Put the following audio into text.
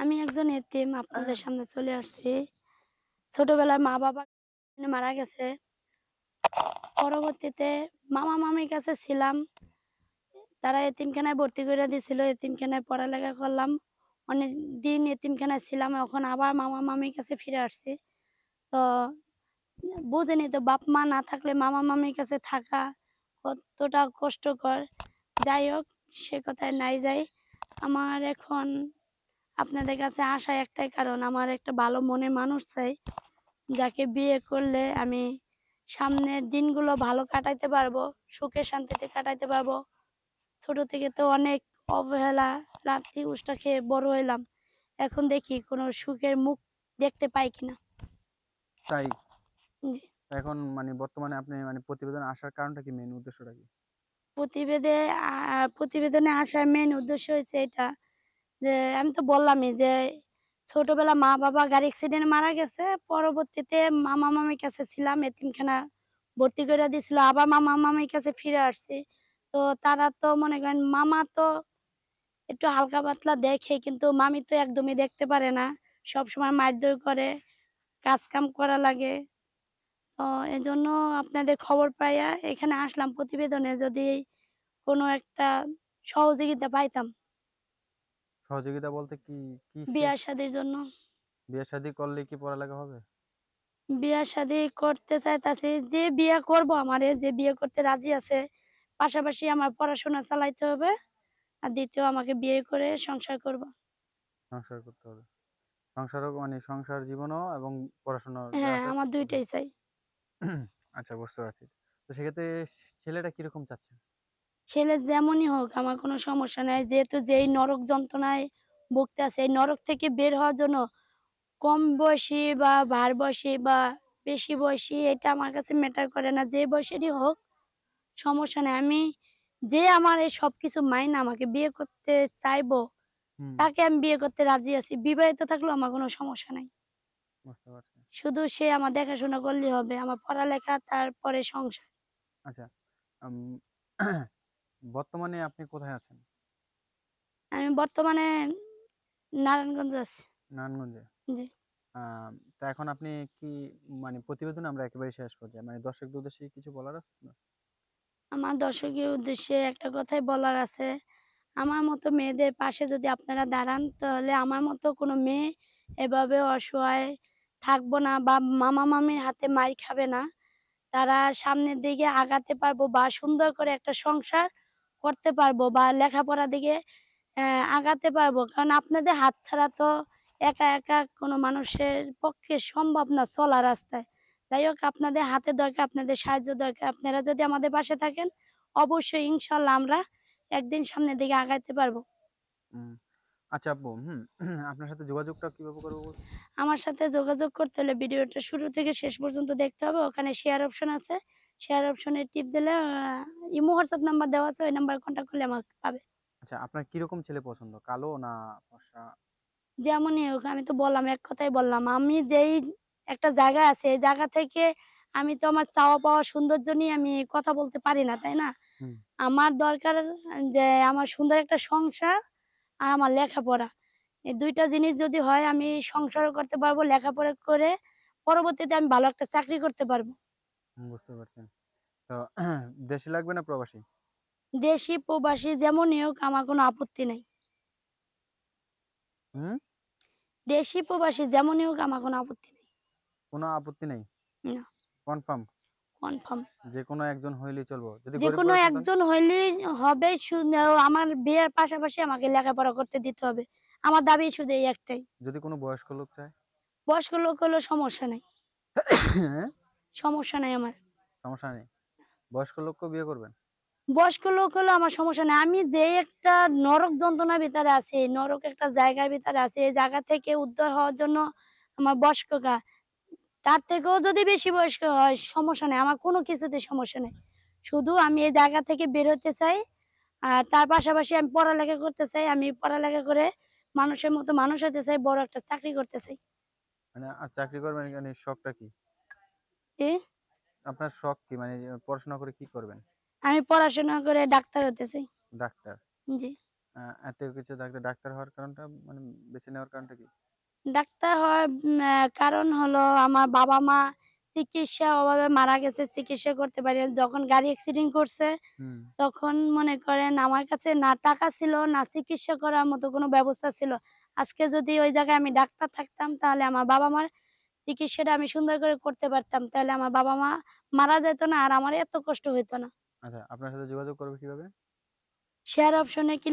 আমি একজন এতিম আপনাদের সামনে চলে আসছি। ছোটবেলায় মা বাবা মারা গেছে। পরবর্তীতে মামা মামির কাছে ছিলাম। তারা এতিমখানায় ভর্তি করে দিয়েছিল এতিমখানায় পড়ালেখা করলাম। অনেক দিন এতিমখানায় ছিলাম এখন আবার মামা মামির কাছে ফিরে আসছি। তো বুঝিনি তো বাপ মা না থাকলে মামা মামির কাছে থাকা কতটা কষ্টকর। যাই হোক সে কথায় নাই যাই। আমার এখন আপনাদের কাছে আসা একটাই কারণ আমার একটা ভালো মনে মানুষ চাই যাকে বিয়ে করলে আমি সামনের দিনগুলো ভালো কাটাইতে পারব সুখে শান্তিতে কাটাইতে পারব। ছোট থেকে তো অনেক অবহেলা রাত্রি উষ্টা খেয়ে বড় হইলাম। এখন দেখি কোনো সুখের মুখ দেখতে পাই কিনা। তাই? জি। এখন মানে বর্তমানে আপনি মানে প্রতিবেদন আসার কারণটা কি মেন উদ্দেশ্যটা কি? প্রতিবেদে প্রতিবেদনে আসার মেন উদ্দেশ্য হয়েছে এটা যে, আমি তো বললামই যে, ছোটবেলা মা বাবা গাড়ি অ্যাক্সিডেন্ট মারা গেছে, পরবর্তীতে মামা মামির কাছে ছিলাম, এতিমখানা ভর্তি করে দিয়েছিল, আবার মামা মামির কাছে ফিরে আসছি। তো তারা তো মনে করেন মামা তো একটু হালকা পাতলা দেখে, কিন্তু মামি তো একদমই দেখতে পারে না। সব সময় মারধর করে কাজ কাম করা লাগে। তো এই জন্য আপনাদের খবর পাইয়া এখানে আসলাম প্রতিবেদনে, যদি কোনো একটা সহযোগিতা পাইতাম। সহযোগিতা বলতে কি কি বিয়া শাদির জন্য। বিয়ে শাদী করলে কি পড়ালেখা হবে? বিয়া শাদি করতে চাইতাছি যে বিয়ে করব আমারে যে বিয়ে করতে রাজি আছে পাশাপাশি আমার পড়াশোনা চালাইতে হবে আর দ্বিতীয় আমাকে বিয়ে করে সংসার করব। সংসার করতে হবে। সংসারও মানে সংসার জীবনও এবং পড়াশোনা হ্যাঁ আমার দুইটাই চাই। আচ্ছা বুঝতে পারছি। তো সেক্ষেত্রে ছেলেটা কীরকম চাচ্ছেন ছেলে যেমনই হোক আমার কোনো সমস্যা নাই। যেহেতু যেই নরক যন্ত্রণায় ভুগতে আছে এই নরক থেকে বের হওয়ার জন্য কম বয়সী বা ভার বয়সী বা বেশি বয়সী এটা আমার কাছে ম্যাটার করে না। যে বয়সেরই হোক সমস্যা নেই। আমি যে আমার এই সব কিছু মাইন আমাকে বিয়ে করতে চাইব তাকে আমি বিয়ে করতে রাজি আছি। বিবাহিত থাকলেও আমার কোনো সমস্যা নাই। শুধু সে আমার দেখাশোনা করলেই হবে আমার পড়ালেখা তারপরে সংসার। আচ্ছা বর্তমানে আপনি কোথায় আছেন? আমি বর্তমানে নারায়ণগঞ্জ আছি। নারায়ণগঞ্জে? জি। আহ, তা এখন আপনি কি মানে প্রতিবেদন আমরা একেবারে শেষ পর্যায়ে মানে দর্শকদের উদ্দেশ্যে কিছু বলার আছে আপনার? আমার দর্শকের উদ্দেশ্যে একটা কথাই বলার আছে। আমার মতো মেয়েদের পাশে যদি আপনারা দাঁড়ান তাহলে আমার মতো কোনো মেয়ে এভাবে অসহায় থাকব না বা মামা মামির হাতে মার খাবে না। তারা সামনের দিকে আগাতে পারব বা সুন্দর করে একটা সংসার করতে পারব বা লেখাপড়া দিকে আগাতে পারব। কারণ আপনাদের হাত ছাড়া তো একা একা কোনো মানুষের পক্ষে সম্ভব না চলা রাস্তায়। যাই হোক আপনাদের হাতে দরকার আপনাদের সাহায্য দরকার। আপনারা যদি আমাদের পাশে থাকেন অবশ্যই ইনশাল্লাহ আমরা একদিন সামনের দিকে আগাইতে পারব। আচ্ছা আপু আপনার সাথে যোগাযোগটা কীভাবে করব আমার সাথে যোগাযোগ করতে হলে ভিডিওটা শুরু থেকে শেষ পর্যন্ত দেখতে হবে। ওখানে শেয়ার অপশন আছে। শেয়ার অপশনে টিপ দিলে ইমো হোয়াটসঅ্যাপ নাম্বার দেওয়া আছে ওই নাম্বার কন্ট্যাক্ট করলে আমাকে পাবে। আচ্ছা আপনার কীরকম ছেলে পছন্দ কালো না ফর্সা? যেমনই হোক আমি তো বললাম এক কথাই বললাম আমি যেই একটা জায়গা আছে এই জায়গা থেকে আমি তো আমার চাওয়া পাওয়া সৌন্দর্য নিয়ে আমি কথা বলতে পারি না তাই না? আমার দরকার যে আমার সুন্দর একটা সংসার আর আমার লেখাপড়া। এই দুইটা জিনিস যদি হয় আমি সংসারও করতে পারব লেখাপড়া করে পরবর্তীতে আমি ভালো একটা চাকরি করতে পারব। বুঝতে পারছেন তো দেশে লাগবে না প্রবাসী? দেশি প্রবাসী যেমনই হোক আমার কোনো আপত্তি নেই। হুম? দেশি প্রবাসী যেমনই হোক আমার কোনো আপত্তি নেই। কোনো আপত্তি নেই? না। কনফার্ম? কনফার্ম। যে কোনো একজন হইলেই চলবো। যদি যে কোনো একজন হইলেই হবে আমার বিয়ের পাশাপাশি আমাকে লেখাপড়া করতে দিতে হবে। আমার দাবি শুধু এই একটাই। যদি কোনো বয়স্ক লোক চায়? বয়স্ক লোক হলেও সমস্যা নাই। সমস্যা নাই আমার। সমস্যা নেই। বয়স্ক লোককেও বিয়ে করবেন? বয়স্ক লোক হলেও আমার সমস্যা নাই। আমি যে একটা নরক যন্ত্রণার ভিতরে আছি নরক একটা জায়গার ভিতরে আছি এই জায়গা থেকে উদ্ধার হওয়ার জন্য আমার বয়স্ককা তার থেকেও যদি বেশি বয়স্ক হয় সমস্যা নেই। আমার কোনো কিছুতে সমস্যা নেই। শুধু আমি এই জায়গা থেকে বের হতে চাই আর তার পাশাপাশি আমি পড়ালেখা করতে চাই। আমি পড়ালেখা করে মানুষের মতো মানুষ হতে চাই বড় একটা চাকরি করতে চাই। মানে চাকরি করবেন শখটা কি? কি? আপনার শখ কি? মানে পড়াশোনা করে কি করবেন? আমি পড়াশোনা করে ডাক্তার হতে চাই। ডাক্তার? জি। এত কিছু ডাক্তার ডাক্তার হওয়ার কারণটা মানে বেছে নেওয়ার কারণটা কি? ডাক্তার হওয়ার কারণ হলো আমার বাবা মা চিকিৎসা অভাবে মারা গেছে চিকিৎসা করতে পারি যখন গাড়ি অ্যাক্সিডেন্ট করছে তখন মনে করেন আমার কাছে না টাকা ছিল না চিকিৎসা করার মতো কোনো ব্যবস্থা ছিল। আজকে যদি ওই জায়গায় আমি ডাক্তার থাকতাম তাহলে আমার বাবা মার চিকিৎসাটা আমি সুন্দর করে করতে পারতাম তাহলে আমার বাবা মা মারা যেত না আর আমার এত কষ্ট হইতো না। আচ্ছা আপনার সাথে যোগাযোগ করবে কীভাবে? শেয়ার অপশনে ক্লিক